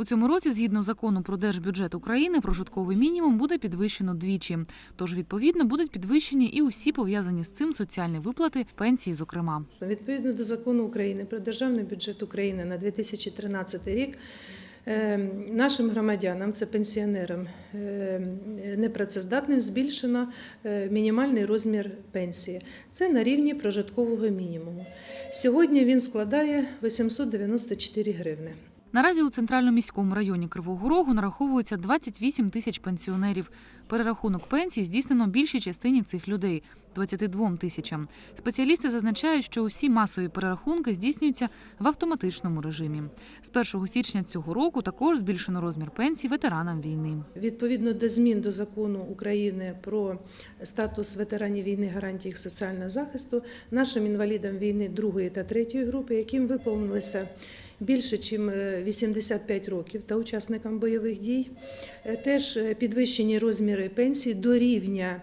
У цьому році, згідно закону про держбюджет України, прожитковий мінімум буде підвищено двічі. Тож, відповідно, будуть підвищені і усі пов'язані з цим соціальні виплати, пенсії, зокрема. Відповідно до закону України про державний бюджет України на 2013 рік. е, Нашим громадянам, це пенсіонерам е, непрацездатним, збільшено е, мінімальний розмір пенсії. Це на рівні прожиткового мінімуму. Сьогодні він складає 894 гривни. Наразі у центральному міському районі Кривого Рогу нараховується 28 тисяч пенсіонерів. Перерахунок пенсій здійснено більшій частині цих людей 22 тисячам. Спеціалісти зазначають, що усі масові перерахунки здійснюються в автоматичному режимі. З 1 січня цього року також збільшено розмір пенсій ветеранам війни. Відповідно до змін до закону України про статус ветеранів війни, гарантії їх соціального захисту, нашим інвалідам війни другої та третьої групи, яким виповнилося більше, ніж 85 років та учасникам бойових дій, е, теж е, підвищені розміри пенсій до рівня е,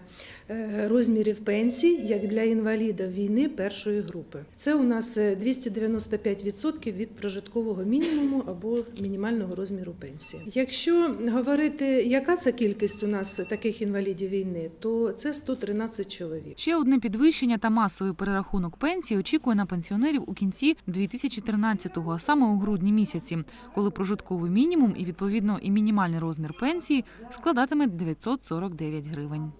розмірів пенсій, як для інвалідів війни першої групи. Це у нас е, 295% від прожиткового мінімуму або мінімального розміру пенсії. Якщо говорити, яка це кількість у нас таких інвалідів війни, то це 113 чоловік. Ще одне підвищення та масовий перерахунок пенсій очікує на пенсіонерів у кінці 2013-го, а саме у грудні місяці, коли прожитковий мінімум і відповідно і мінімальний розмір пенсії складатиме 949 гривень.